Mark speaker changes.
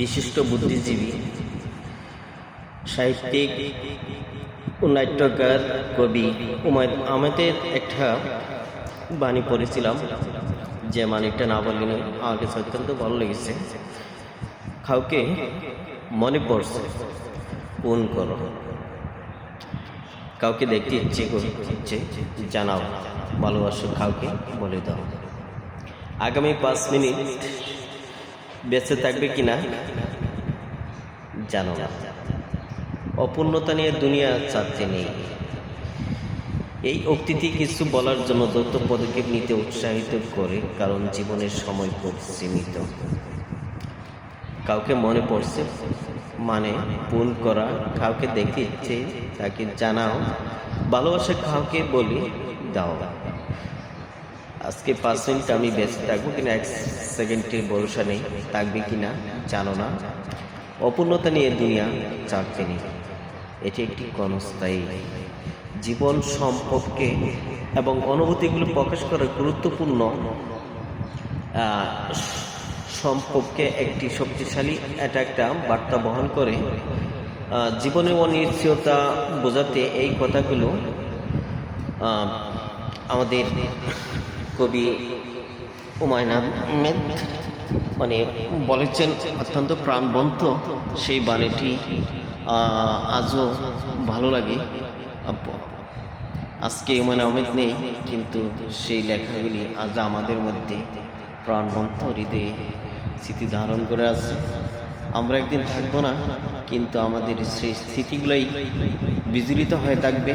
Speaker 1: বিশিষ্ট বুদ্ধিজীবী, সাহিত্যিক ও নাট্যকার, কবি হুমায়ুন আহমেদের একটা বাণী পড়েছিলাম, যে মানিকটা না বললে আমাকে অত্যন্ত ভালো লেগেছে। কাউকে মনে পড়ছে ফোন করো? কাউকে দেখতে ইচ্ছে করছে, জানাও, ভালোবাসো কাউকে, বলে দাও। আগামী পাঁচ মিনিট বেঁচে থাকবে কিনা জানো না। অপূর্ণতা নিয়ে দুনিয়া চাচ্ছে নেই। এই উক্তিটি কিছু বলার জন্য দ্রুত পদক্ষেপ নিতে উৎসাহিত করে, কারণ জীবনের সময় খুব সীমিত। কাউকে মনে পড়ছে মানে ফোন করা, কাউকে দেখতে ইচ্ছে, তাকে জানাও, ভালোবাসা কাউকে বলি দাও। আজকে পাঁচ মিনিট আমি বেঁচে থাকব কিনা, এক সেকেন্ডের ভরসা নেই, থাকবে কিনা জানো না। অপূর্ণতা নিয়ে দুনিয়া চাকতে নেই। এটি একটি ক্ষণস্থায়ী জীবন সম্পর্কে এবং অনুভূতিগুলো প্রকাশ করা গুরুত্বপূর্ণ সম্পর্কে একটি শক্তিশালী এটা একটা বার্তা বহন করে। জীবনের অনিশ্চয়তা বোঝাতে এই কথাগুলো আমাদের কবি হুমায়ুন আহমেদ। মানে বলেছেন, অত্যন্ত প্রাণবন্ত সেই বাণীটি। আজও ভালো লাগে। আজকে হুমায়ুন আহমেদ নেই, কিন্তু সেই লেখাগুলি আজ আমাদের মধ্যে প্রাণবন্ত হৃদয়ে স্মৃতি ধারণ করে আছে। আমরা একদিন থাকব না, কিন্তু আমাদের সেই স্মৃতিগুলোই বিজড়িত হয়ে থাকবে।